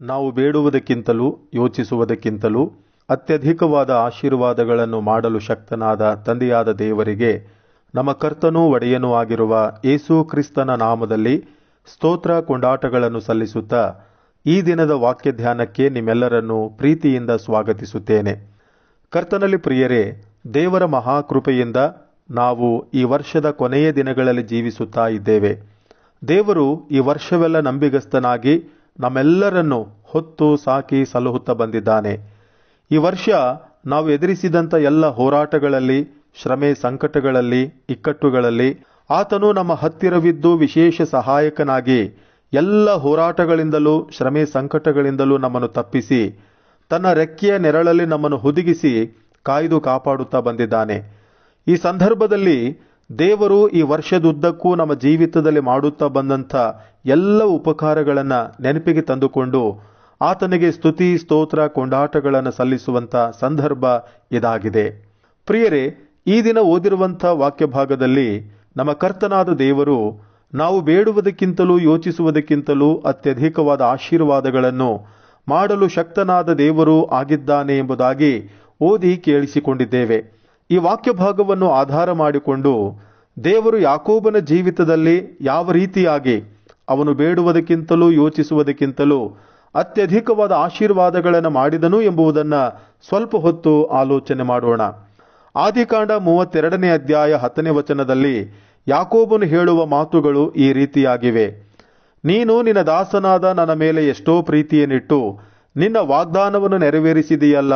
ನಾವು ಬೇಡುವುದಕ್ಕಿಂತಲೂ, ಯೋಚಿಸುವುದಕ್ಕಿಂತಲೂ, ಅತ್ಯಧಿಕವಾದ ಆಶೀರ್ವಾದಗಳನ್ನು ಮಾಡಲು ಶಕ್ತನಾದ ತಂದೆಯಾದ ದೇವರಿಗೆ, ನಮ್ಮ ಕರ್ತನೂ ಒಡೆಯನೂ ಆಗಿರುವ ಯೇಸು ಕ್ರಿಸ್ತನ ನಾಮದಲ್ಲಿ ಸ್ತೋತ್ರ ಕೊಂಡಾಟಗಳನ್ನು ಸಲ್ಲಿಸುತ್ತಾ, ಈ ದಿನದ ವಾಕ್ಯ ಧ್ಯಾನಕ್ಕೆ ನಿಮ್ಮೆಲ್ಲರನ್ನು ಪ್ರೀತಿಯಿಂದ ಸ್ವಾಗತಿಸುತ್ತೇನೆ. ಕರ್ತನಲ್ಲಿ ಪ್ರಿಯರೇ, ದೇವರ ಮಹಾಕೃಪೆಯಿಂದ ನಾವು ಈ ವರ್ಷದ ಕೊನೆಯ ದಿನಗಳಲ್ಲಿ ಜೀವಿಸುತ್ತಾ ಇದ್ದೇವೆ. ದೇವರು ಈ ವರ್ಷವೆಲ್ಲ ನಂಬಿಗಸ್ತನಾಗಿ ನಮ್ಮೆಲ್ಲರನ್ನು ಹೊತ್ತು ಸಾಕಿ ಸಲಹುತ್ತಾ ಬಂದಿದ್ದಾನೆ. ಈ ವರ್ಷ ನಾವು ಎದುರಿಸಿದಂಥ ಎಲ್ಲ ಹೋರಾಟಗಳಲ್ಲಿ, ಶ್ರಮೆ ಸಂಕಟಗಳಲ್ಲಿ, ಇಕ್ಕಟ್ಟುಗಳಲ್ಲಿ ಆತನು ನಮ್ಮ ಹತ್ತಿರವಿದ್ದು ವಿಶೇಷ ಸಹಾಯಕನಾಗಿ ಎಲ್ಲ ಹೋರಾಟಗಳಿಂದಲೂ, ಶ್ರಮೆ ಸಂಕಟಗಳಿಂದಲೂ ನಮ್ಮನ್ನು ತಪ್ಪಿಸಿ, ತನ್ನ ರೆಕ್ಕೆಯ ನೆರಳಲ್ಲಿ ನಮ್ಮನ್ನು ಹುದುಗಿಸಿ ಕಾಯ್ದು ಕಾಪಾಡುತ್ತಾ ಬಂದಿದ್ದಾನೆ. ಈ ಸಂದರ್ಭದಲ್ಲಿ ದೇವರು ಈ ವರ್ಷದುದ್ದಕ್ಕೂ ನಮ್ಮ ಜೀವಿತದಲ್ಲಿ ಮಾಡುತ್ತಾ ಬಂದಂಥ ಎಲ್ಲ ಉಪಕಾರಗಳನ್ನು ನೆನಪಿಗೆ ತಂದುಕೊಂಡು ಆತನಿಗೆ ಸ್ತುತಿ, ಸ್ತೋತ್ರ, ಕೊಂಡಾಟಗಳನ್ನು ಸಲ್ಲಿಸುವಂಥ ಸಂದರ್ಭ ಇದಾಗಿದೆ. ಪ್ರಿಯರೇ, ಈ ದಿನ ಓದಿರುವಂಥ ವಾಕ್ಯ ಭಾಗದಲ್ಲಿ ನಮ್ಮ ಕರ್ತನಾದ ದೇವರು ನಾವು ಬೇಡುವುದಕ್ಕಿಂತಲೂ, ಯೋಚಿಸುವುದಕ್ಕಿಂತಲೂ ಅತ್ಯಧಿಕವಾದ ಆಶೀರ್ವಾದಗಳನ್ನು ಮಾಡಲು ಶಕ್ತನಾದ ದೇವರು ಆಗಿದ್ದಾನೆ ಎಂಬುದಾಗಿ ಓದಿ ಕೇಳಿಸಿಕೊಂಡಿದ್ದೇವೆ. ಈ ವಾಕ್ಯ ಭಾಗವನ್ನು ಆಧಾರ ಮಾಡಿಕೊಂಡು ದೇವರು ಯಾಕೋಬನ ಜೀವಿತದಲ್ಲಿ ಯಾವ ರೀತಿಯಾಗಿ ಅವನು ಬೇಡುವುದಕ್ಕಿಂತಲೂ ಯೋಚಿಸುವುದಕ್ಕಿಂತಲೂ ಅತ್ಯಧಿಕವಾದ ಆಶೀರ್ವಾದಗಳನ್ನು ಮಾಡಿದನು ಎಂಬುದನ್ನು ಸ್ವಲ್ಪ ಹೊತ್ತು ಆಲೋಚನೆ ಮಾಡೋಣ. ಆದಿಕಾಂಡ ಮೂವತ್ತೆರಡನೇ ಅಧ್ಯಾಯ ಹತ್ತನೇ ವಚನದಲ್ಲಿ ಯಾಕೋಬನು ಹೇಳುವ ಮಾತುಗಳು ಈ ರೀತಿಯಾಗಿವೆ. ನೀನು ನಿನ್ನ ದಾಸನಾದ ನನ್ನ ಮೇಲೆ ಎಷ್ಟೋ ಪ್ರೀತಿಯನ್ನಿಟ್ಟು ನಿನ್ನ ವಾಗ್ದಾನವನ್ನು ನೆರವೇರಿಸಿದೆಯಲ್ಲ?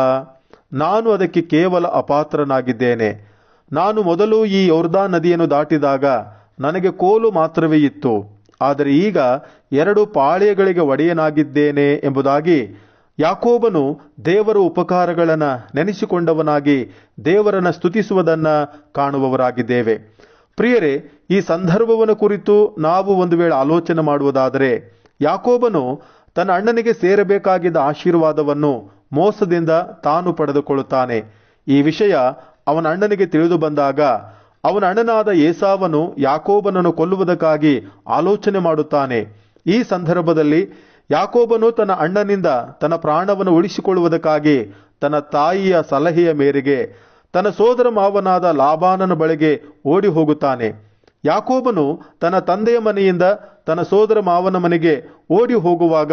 ನಾನು ಅದಕ್ಕೆ ಕೇವಲ ಅಪಾತ್ರನಾಗಿದ್ದೇನೆ. ನಾನು ಮೊದಲು ಈ ಯೌರ್ದಾ ನದಿಯನ್ನು ದಾಟಿದಾಗ ನನಗೆ ಕೋಲು ಮಾತ್ರವೇ ಇತ್ತು. ಆದರೆ ಈಗ ಎರಡು ಪಾಳ್ಯಗಳಿಗೆ ಒಡೆಯನಾಗಿದ್ದೇನೆ ಎಂಬುದಾಗಿ ಯಾಕೋಬನು ದೇವರ ಉಪಕಾರಗಳನ್ನು ನೆನೆಸಿಕೊಂಡವನಾಗಿ ದೇವರನ್ನು ಸ್ತುತಿಸುವುದನ್ನು ಕಾಣುವವರಾಗಿದ್ದೇವೆ. ಪ್ರಿಯರೇ, ಈ ಸಂದರ್ಭವನ್ನು ಕುರಿತು ನಾವು ಒಂದು ವೇಳೆ ಆಲೋಚನೆ ಮಾಡುವುದಾದರೆ, ಯಾಕೋಬನು ತನ್ನ ಅಣ್ಣನಿಗೆ ಸೇರಬೇಕಾಗಿದ್ದ ಆಶೀರ್ವಾದವನ್ನು ಮೋಸದಿಂದ ತಾನು ಪಡೆದುಕೊಳ್ಳುತ್ತಾನೆ. ಈ ವಿಷಯ ಅವನ ಅಣ್ಣನಿಗೆ ತಿಳಿದು ಬಂದಾಗ, ಅವನ ಅಣ್ಣನಾದ ಏಸಾವನು ಯಾಕೋಬನನ್ನು ಕೊಲ್ಲುವುದಕ್ಕಾಗಿ ಆಲೋಚನೆ ಮಾಡುತ್ತಾನೆ. ಈ ಸಂದರ್ಭದಲ್ಲಿ ಯಾಕೋಬನು ತನ್ನ ಅಣ್ಣನಿಂದ ತನ್ನ ಪ್ರಾಣವನ್ನು ಉಳಿಸಿಕೊಳ್ಳುವುದಕ್ಕಾಗಿ ತನ್ನ ತಾಯಿಯ ಸಲಹೆಯ ಮೇರೆಗೆ ತನ್ನ ಸೋದರ ಮಾವನಾದ ಲಾಬಾನನ ಬಳಿಗೆ ಓಡಿ ಹೋಗುತ್ತಾನೆ. ಯಾಕೋಬನು ತನ್ನ ತಂದೆಯ ಮನೆಯಿಂದ ತನ್ನ ಸೋದರ ಮಾವನ ಮನೆಗೆ ಓಡಿ ಹೋಗುವಾಗ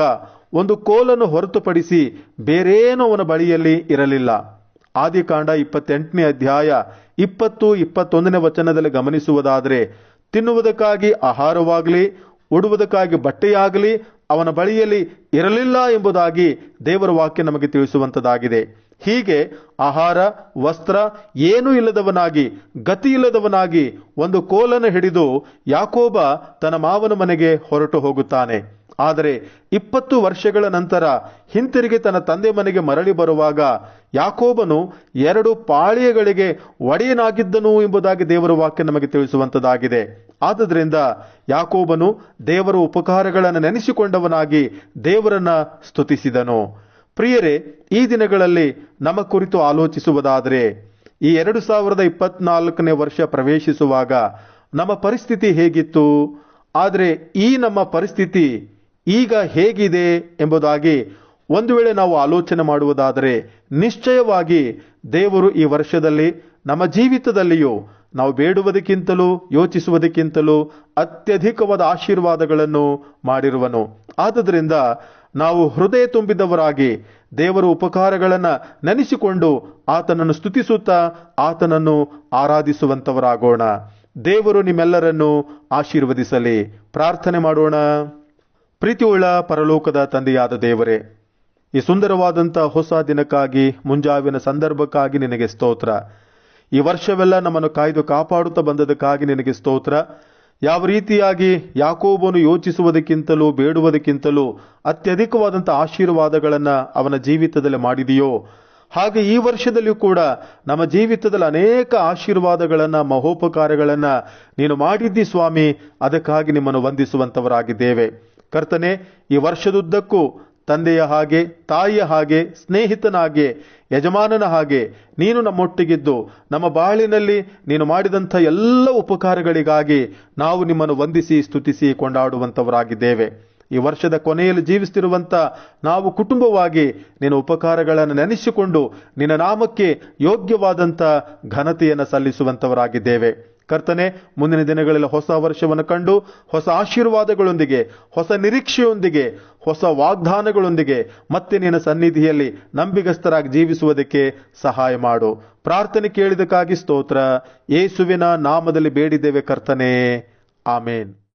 ಒಂದು ಕೋಲನ್ನು ಹೊರತುಪಡಿಸಿ ಬೇರೇನೂ ಅವನ ಬಳಿಯಲ್ಲಿ ಇರಲಿಲ್ಲ. ಆದಿಕಾಂಡ ಇಪ್ಪತ್ತೆಂಟನೇ ಅಧ್ಯಾಯ ಇಪ್ಪತ್ತು ಇಪ್ಪತ್ತೊಂದನೇ ವಚನದಲ್ಲಿ ಗಮನಿಸುವುದಾದರೆ, ತಿನ್ನುವುದಕ್ಕಾಗಿ ಆಹಾರವಾಗಲಿ, ಉಡುವುದಕ್ಕಾಗಿ ಬಟ್ಟೆಯಾಗಲಿ, ಅವನ ಬಳಿಯಲ್ಲಿ ಇರಲಿಲ್ಲ ಎಂಬುದಾಗಿ ದೇವರ ವಾಕ್ಯ ನಮಗೆ ತಿಳಿಸುವಂಥದ್ದಾಗಿದೆ ಹೀಗೆ ಆಹಾರ, ವಸ್ತ್ರ ಏನೂ ಇಲ್ಲದವನಾಗಿ, ಗತಿ ಇಲ್ಲದವನಾಗಿ ಒಂದು ಕೋಲನ್ನು ಹಿಡಿದು ಯಾಕೋಬ ತನ್ನ ಮಾವನ ಮನೆಗೆ ಹೊರಟು ಹೋಗುತ್ತಾನೆ. ಆದರೆ ಇಪ್ಪತ್ತು ವರ್ಷಗಳ ನಂತರ ಹಿಂತಿರುಗಿ ತನ್ನ ತಂದೆ ಮನೆಗೆ ಮರಳಿ ಬರುವಾಗ ಯಾಕೋಬನು ಎರಡು ಪಾಳಿಯಗಳಿಗೆ ಒಡೆಯನಾಗಿದ್ದನು ಎಂಬುದಾಗಿ ದೇವರ ವಾಕ್ಯ ನಮಗೆ ತಿಳಿಸುವಂತದಾಗಿದೆ. ಆದ್ದರಿಂದ ಯಾಕೋಬನು ದೇವರ ಉಪಕಾರಗಳನ್ನು ನೆನೆಸಿಕೊಂಡವನಾಗಿ ದೇವರನ್ನ ಸ್ತುತಿಸಿದನು. ಪ್ರಿಯರೇ, ಈ ದಿನಗಳಲ್ಲಿ ನಮ್ಮ ಕುರಿತು ಆಲೋಚಿಸುವುದಾದರೆ, ಈ ಎರಡು ಸಾವಿರದ ಇಪ್ಪತ್ನಾಲ್ಕನೇ ವರ್ಷ ಪ್ರವೇಶಿಸುವಾಗ ನಮ್ಮ ಪರಿಸ್ಥಿತಿ ಹೇಗಿತ್ತು? ಆದರೆ ಈ ನಮ್ಮ ಪರಿಸ್ಥಿತಿ ಈಗ ಹೇಗಿದೆ ಎಂಬುದಾಗಿ ಒಂದು ವೇಳೆ ನಾವು ಆಲೋಚನೆ ಮಾಡುವುದಾದರೆ ನಿಶ್ಚಯವಾಗಿ ದೇವರು ಈ ವರ್ಷದಲ್ಲಿ ನಮ್ಮ ಜೀವಿತದಲ್ಲಿಯೂ ನಾವು ಬೇಡುವುದಕ್ಕಿಂತಲೂ, ಯೋಚಿಸುವುದಕ್ಕಿಂತಲೂ ಅತ್ಯಧಿಕವಾದ ಆಶೀರ್ವಾದಗಳನ್ನು ಮಾಡಿರುವನು. ಆದ್ದರಿಂದ ನಾವು ಹೃದಯ ತುಂಬಿದವರಾಗಿ ದೇವರ ಉಪಕಾರಗಳನ್ನು ನೆನೆಸಿಕೊಂಡು ಆತನನ್ನು ಸ್ತುತಿಸುತ್ತಾ ಆತನನ್ನು ಆರಾಧಿಸುವಂಥವರಾಗೋಣ ದೇವರು ನಿಮ್ಮೆಲ್ಲರನ್ನು ಆಶೀರ್ವದಿಸಲಿ. ಪ್ರಾರ್ಥನೆ ಮಾಡೋಣ. ಪ್ರೀತಿಯುಳ್ಳ ಪರಲೋಕದ ತಂದೆಯಾದ ದೇವರೇ, ಈ ಸುಂದರವಾದಂಥ ಹೊಸ ದಿನಕ್ಕಾಗಿ, ಮುಂಜಾವಿನ ಸಂದರ್ಭಕ್ಕಾಗಿ ನಿನಗೆ ಸ್ತೋತ್ರ. ಈ ವರ್ಷವೆಲ್ಲ ನಮ್ಮನ್ನು ಕಾಯ್ದು ಕಾಪಾಡುತ್ತಾ ಬಂದದಕ್ಕಾಗಿ ನಿನಗೆ ಸ್ತೋತ್ರ. ಯಾವ ರೀತಿಯಾಗಿ ಯಾಕೋಬನು ಯೋಚಿಸುವುದಕ್ಕಿಂತಲೂ, ಬೇಡುವುದಕ್ಕಿಂತಲೂ ಅತ್ಯಧಿಕವಾದಂಥ ಆಶೀರ್ವಾದಗಳನ್ನು ಅವನ ಜೀವಿತದಲ್ಲಿ ಮಾಡಿದೆಯೋ, ಹಾಗೆ ಈ ವರ್ಷದಲ್ಲಿಯೂ ಕೂಡ ನಮ್ಮ ಜೀವಿತದಲ್ಲಿ ಅನೇಕ ಆಶೀರ್ವಾದಗಳನ್ನು, ಮಹೋಪಕಾರಗಳನ್ನು ನೀನು ಮಾಡಿದ್ದಿ ಸ್ವಾಮಿ, ಅದಕ್ಕಾಗಿ ನಿಮ್ಮನ್ನು ವಂದಿಸುವಂತವರಾಗಿದ್ದೇವೆ ಕರ್ತನೆ, ಈ ವರ್ಷದುದ್ದಕ್ಕೂ ತಂದೆಯ ಹಾಗೆ, ತಾಯಿಯ ಹಾಗೆ, ಸ್ನೇಹಿತನಾಗೆ, ಯಜಮಾನನ ಹಾಗೆ ನೀನು ನಮ್ಮೊಟ್ಟಿಗಿದ್ದು, ನಮ್ಮ ಬಾಳಿನಲ್ಲಿ ನೀನು ಮಾಡಿದಂಥ ಎಲ್ಲ ಉಪಕಾರಗಳಿಗಾಗಿ ನಾವು ನಿಮ್ಮನ್ನು ವಂದಿಸಿ, ಸ್ತುತಿಸಿ ಕೊಂಡಾಡುವಂಥವರಾಗಿದ್ದೇವೆ. ಈ ವರ್ಷದ ಕೊನೆಯಲ್ಲಿ ಜೀವಿಸ್ತಿರುವಂಥ ನಾವು ಕುಟುಂಬವಾಗಿ ನಿನ್ನ ಉಪಕಾರಗಳನ್ನು ನೆನೆಸಿಕೊಂಡು ನಿನ್ನ ನಾಮಕ್ಕೆ ಯೋಗ್ಯವಾದಂಥ ಘನತೆಯನ್ನು ಸಲ್ಲಿಸುವಂತವರಾಗಿದ್ದೇವೆ ಕರ್ತನೆ, ಮುಂದಿನ ದಿನಗಳಲ್ಲಿ ಹೊಸ ವರ್ಷವನ್ನು ಕಂಡು, ಹೊಸ ಆಶೀರ್ವಾದಗಳೊಂದಿಗೆ, ಹೊಸ ನಿರೀಕ್ಷೆಯೊಂದಿಗೆ, ಹೊಸ ವಾಗ್ದಾನಗಳೊಂದಿಗೆ ಮತ್ತೆ ನಿನ್ನ ಸನ್ನಿಧಿಯಲ್ಲಿ ನಂಬಿಗಸ್ತರಾಗಿ ಜೀವಿಸುವುದಕ್ಕೆ ಸಹಾಯ ಮಾಡು. ಪ್ರಾರ್ಥನೆ ಕೇಳಿದಕ್ಕಾಗಿ ಸ್ತೋತ್ರ. ಯೇಸುವಿನ ನಾಮದಲ್ಲಿ ಬೇಡಿದ್ದೇವೆ ಕರ್ತನೆ. ಆಮೇನ್.